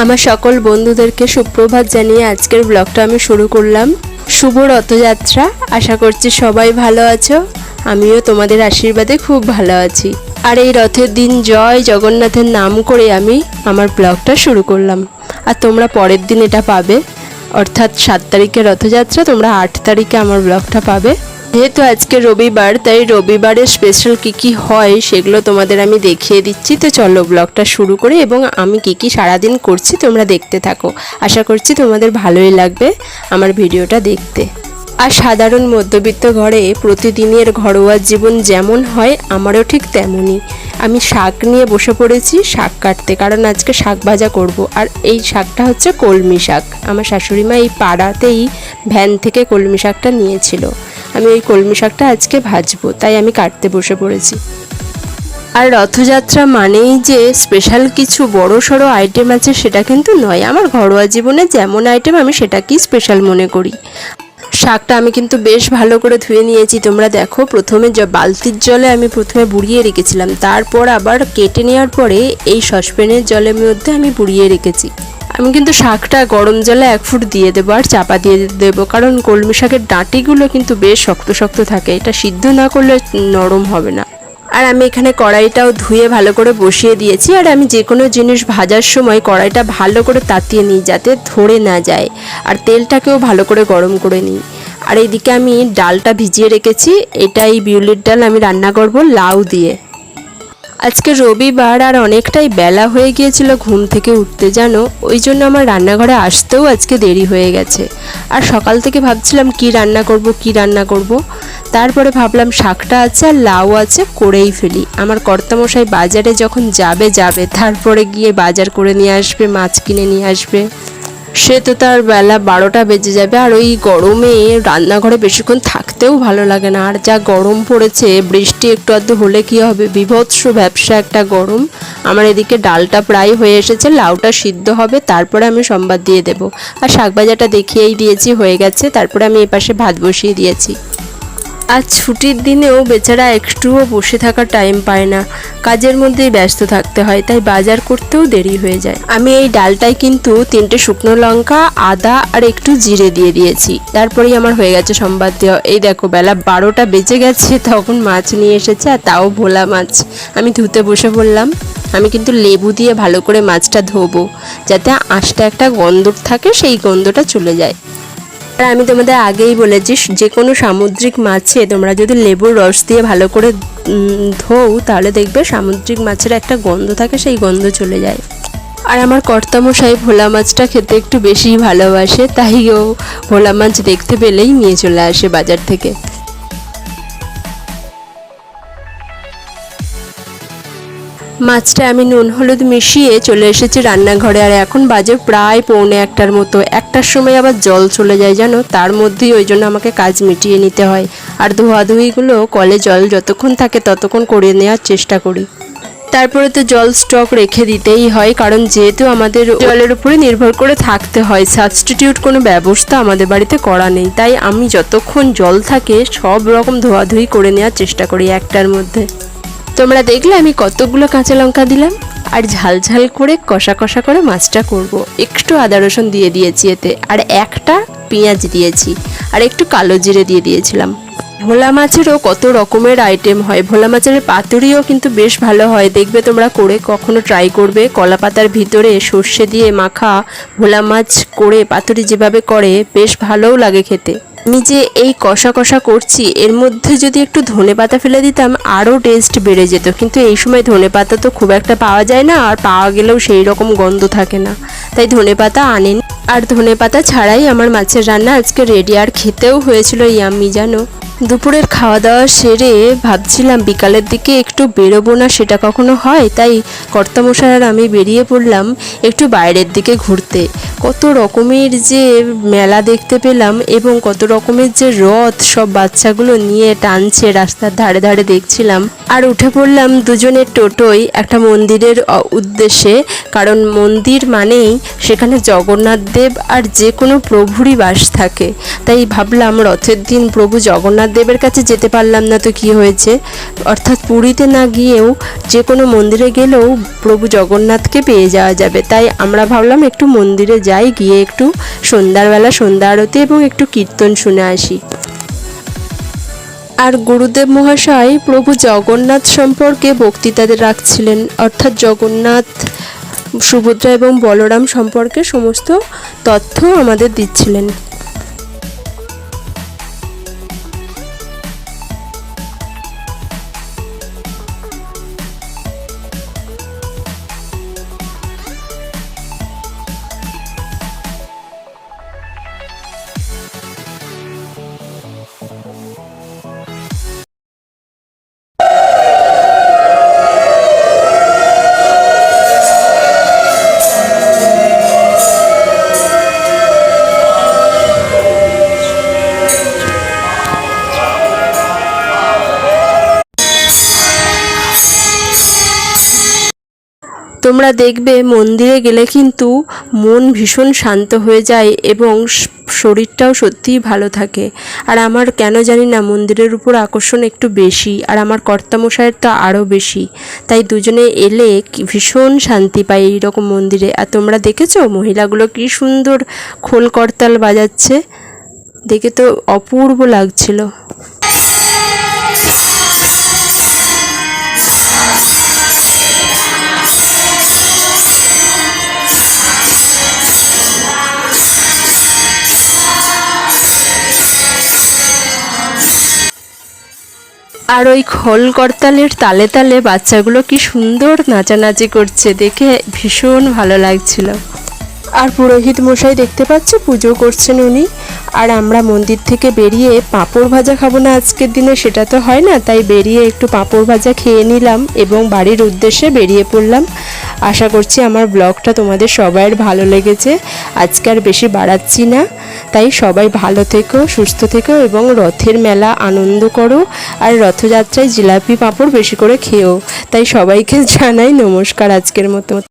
আমার সকল বন্ধুদেরকে সুপ্রভাত জানিয়ে আজকের ব্লগটা আমি শুরু করলাম। শুভ রথযাত্রা। আশা করছি সবাই ভালো আছো। আমিও তোমাদের আশীর্বাদে খুব ভালো আছি। আর এই রথের দিন জয় জগন্নাথের নাম করে আমি আমার ব্লগটা শুরু করলাম। আর তোমরা পরের দিন এটা পাবে। অর্থাৎ সাত তারিখে রথযাত্রা, তোমরা আট তারিখে আমার ব্লগটা পাবে। যেহেতু আজকে রবিবার, তাই রবিবারের স্পেশাল কি কি হয় সেগুলো তোমাদের আমি দেখিয়ে দিচ্ছি। তো চলো ব্লগটা শুরু করে এবং আমি কি কি সারাদিন করছি তোমরা দেখতে থাকো। আশা করছি তোমাদের ভালোই লাগবে আমার ভিডিওটা দেখতে। আর সাধারণ মধ্যবিত্ত ঘরে প্রতিদিনের ঘরোয়া জীবন যেমন হয়, আমারও ঠিক তেমনই। আমি শাক নিয়ে বসে পড়েছি, শাক কাটতে, কারণ আজকে শাক ভাজা করব। আর এই শাকটা হচ্ছে কলমি শাক। আমার শাশুড়ি মা এই পাড়াতেই ভ্যান থেকে কলমি শাকটা নিয়েছিল। আমি এই কলমি শাকটা আজকে ভাজবো, তাই আমি কাটতে বসে পড়েছি। আর রথযাত্রা মানেই যে স্পেশাল কিছু বড় সড়ো আইটেম আছে সেটা কিন্তু নয়। আমার ঘরোয়া জীবনে যেমন আইটেম আমি সেটাকেই স্পেশাল মনে করি। শাকটা আমি কিন্তু বেশ ভালো করে ধুয়ে নিয়েছি। তোমরা দেখো, প্রথমে বালতির জলে আমি প্রথমে বুড়িয়ে রেখেছিলাম। তারপর আবার কেটে নেওয়ার পরে এই সসপ্যানের জলের মধ্যে আমি বুড়িয়ে রেখেছি। আমি কিন্তু শাকটা গরম জলে এক ফুট দিয়ে দেবো আর চাপা দিয়ে দেবো। কারণ কলমি শাকের ডাঁটিগুলো কিন্তু বেশ শক্ত শক্ত থাকে। এটা সিদ্ধ না করলে নরম হবে না। আর আমি এখানে কড়াইটাও ধুয়ে ভালো করে বসিয়ে দিয়েছি। আর আমি যে কোনো জিনিস ভাজার সময় কড়াইটা ভালো করে তাতিয়ে নিই যাতে ধরে না যায়। আর তেলটাকেও ভালো করে গরম করে নিই। আর এইদিকে আমি ডালটা ভিজিয়ে রেখেছি। এটাই বিউলির ডাল আমি রান্না করব লাউ দিয়ে। আজকে রবিবার আর অনেকটাই বেলা হয়ে গিয়েছিল ঘুম থেকে উঠতে জানো ওই জন্য আমার রান্নাঘরে আসতেও আজকে দেরি হয়ে গেছে। আর সকাল থেকে ভাবছিলাম কি রান্না করব, কি রান্না করব। তারপরে ভাবলাম শাকটা আছে আর লাউ আছে, করেই ফেলি। আমার কর্তামশাই বাজারে যখন যাবে যাবে। তারপরে গিয়ে বাজার করে নিয়ে আসবে, মাছ কিনে নিয়ে আসবে। সে তো তার বেলা বারোটা বেজে যাবে। আর ওই গরমে রান্নাঘরে বেশিক্ষণ থাকতেও ভালো লাগে না। আর যা গরম পড়েছে, বৃষ্টি একটু আধটু হলে কি হবে? বিভৎস ব্যবসা একটা গরম। আমার এদিকে ডালটা প্রায় হয়ে এসেছে, লাউটা সিদ্ধ হবে, তারপরে আমি সম্বাদ দিয়ে দেব। আর শাকবাজাটা দেখিয়েই দিয়েছি, হয়ে গেছে। তারপরে আমি এপাশে ভাত বসিয়ে দিয়েছি। আজ ছুটির দিনেও বেচারা একটুও বসে থাকার টাইম পায় না। কাজের মধ্যেই ব্যস্ত থাকতে হয়, তাই বাজার করতেও দেরি হয়ে যায়। আমি এই ডালটায় কিন্তু তিনটে শুকনো লঙ্কা, আদা আর একটু জিরে দিয়ে দিয়েছি। তারপরেই আমার হয়ে গেছে সম্বাদ দেওয়া। এই দেখো, বেলা বারোটা বেজে গেছে, তখন মাছ নিয়ে এসেছে আর তাও ভোলা মাছ। আমি ধুতে বসে বললাম, আমি কিন্তু লেবু দিয়ে ভালো করে মাছটা ধোবো, যাতে আঁশটা একটা গন্ধ থাকে, সেই গন্ধটা চলে যায়। আর আমি তোমাদের আগেই বলেছি যে কোনো সামুদ্রিক মাছে তোমরা যদি লেবুর রস দিয়ে ভালো করে ধোও, তাহলে দেখবে সামুদ্রিক মাছের একটা গন্ধ থাকে, সেই গন্ধ চলে যায়। আর আমার কর্তামশাই ভোলা মাছটা খেতে একটু বেশি ভালোবাসে, তাই ও ভোলা মাছ দেখতে পেলেই নিয়ে চলে আসে বাজার থেকে। মাছটা আমি নুন, হলুদ মিশিয়ে চলে এসেছি রান্নাঘরে। আর এখন বাজে প্রায় পৌনে একটার মতো। একটার সময় আবার জল চলে যায়, জানো? তার মধ্যেই ওই জন্য আমাকে কাজ মিটিয়ে নিতে হয়। আর ধোয়াধুয়িগুলো কলে জল যতক্ষণ থাকে ততক্ষণ করে নেওয়ার চেষ্টা করি। তারপরে তো জল স্টক রেখে দিতেই হয়, কারণ যেহেতু আমাদের জলের উপরে নির্ভর করে থাকতে হয়, সাবস্টিটিউট কোনো ব্যবস্থা আমাদের বাড়িতে করা নেই। তাই আমি যতক্ষণ জল থাকে সব রকম ধোয়াধুয়ি করে নেওয়ার চেষ্টা করি একটার মধ্যে। তোমরা দেখলে আমি কতগুলো কাঁচা লঙ্কা দিলাম, আর ঝাল ঝাল করে, কষা কষা করে মাছটা করব। একটু আদা রসুন দিয়ে দিয়েছি এতে, আর একটা পেঁয়াজ দিয়েছি, আর একটু কালো জিরে দিয়ে দিয়েছিলাম ভোলা মাছেরও কত রকমের আইটেম হয়। ভোলা মাছের পাতুরিও কিন্তু বেশ ভালো হয়। দেখবে তোমরা করে কখনো ট্রাই করবে। কলা পাতার ভিতরে সর্ষে দিয়ে মাখা ভোলা মাছ করে পাতুরি যেভাবে করে, বেশ ভালোও লাগে খেতে। আমি যে এই কষা কষা করছি, এর মধ্যে যদি একটু ধনে পাতা ফেলে দিতাম, আরও টেস্ট বেড়ে যেত। কিন্তু এই সময় ধনে পাতা তো খুব একটা পাওয়া যায় না, আর পাওয়া গেলেও সেই রকম গন্ধ থাকে না। তাই ধনে পাতা আনেন। আর ধনে পাতা ছাড়াই আমার মাছের রান্না আজকে রেডি আর খেতেও হয়েছিল ইয়াম্মি জানো? দুপুরের খাওয়া দাওয়া সেরে ভাবছিলাম বিকালের দিকে একটু বেরোবো না, সেটা কখনো হয়? তাই কর্তামশাই আর আমি বেরিয়ে পড়লাম একটু বাইরের দিকে ঘুরতে। কত রকমের যে মেলা দেখতে পেলাম এবং কত রকমের যে রথ সব বাচ্চাগুলো নিয়ে টানছে রাস্তার ধারে ধারে দেখছিলাম। আর উঠে পড়লাম দুজনের টোটোই একটা মন্দিরের উদ্দেশ্যে। কারণ মন্দির মানেই সেখানে জগন্নাথ দেব আর যে কোনো প্রভুরই বাস থাকে। তাই ভাবলাম রথের দিন প্রভু জগন্নাথ দেবের কাছে যেতে পারলাম না তো কি হয়েছে? অর্থাৎ পুরীতে না গিয়েও যে কোনো মন্দিরে গেলেও প্রভু জগন্নাথকে পেয়ে যাওয়া যাবে। তাই আমরা ভাবলাম একটু মন্দিরে যাই, গিয়ে একটু সন্ধ্যাবেলা সন্ধ্যা আরতি এবং একটু কীর্তন শুনে আসি। আর গুরুদেব মহাশয় প্রভু জগন্নাথ সম্পর্কে বক্তৃতাদের রাখছিলেন। অর্থাৎ জগন্নাথ, সুভদ্রা এবং বলরাম সম্পর্কে সমস্ত তথ্য আমাদের দিচ্ছিলেন। তোমরা দেখবে মন্দিরে গেলে কিন্তু মন ভীষণ শান্ত হয়ে যায় এবং শরীরটাও সত্যিই ভালো থাকে। আর আমার কেন জানি না মন্দিরের উপর আকর্ষণ একটু বেশি, আর আমার কর্তামশায়ের তো আরও বেশি। তাই দুজনে এলে ভীষণ শান্তি পাই এইরকম মন্দিরে। আর তোমরা দেখেছ মহিলাগুলো কি সুন্দর খোল করতাল বাজাচ্ছে? দেখে তো অপূর্ব লাগছিল। আর ওই খোল করতালের তালে তালে বাচ্চাগুলো কি সুন্দর নাচানাচি করছে, দেখে ভীষণ ভালো লাগছিল। আর পুরোহিত মশাই দেখতে পাচ্ছ, পুজো করছেন উনি। আর আমরা মন্দির থেকে বেরিয়ে পাঁপড় ভাজা খাব না আজকের দিনে, সেটা তো হয় না, তাই বেরিয়ে একটু পাঁপড় ভাজা খেয়ে নিলাম এবং বাড়ির উদ্দেশ্যে বেরিয়ে পড়লাম। আশা করছি আমার ব্লগটা তোমাদের সবাইয়ের ভালো লেগেছে। আজকে আর বেশি বাড়াচ্ছি না। তাই সবাই ভালো থেকো, সুস্থ থেকো এবং রথের মেলা আনন্দ করো। আর রথযাত্রায় জিলাপি পাঁপড় বেশি করে খেও। তাই সবাইকে জানাই নমস্কার আজকের মতো।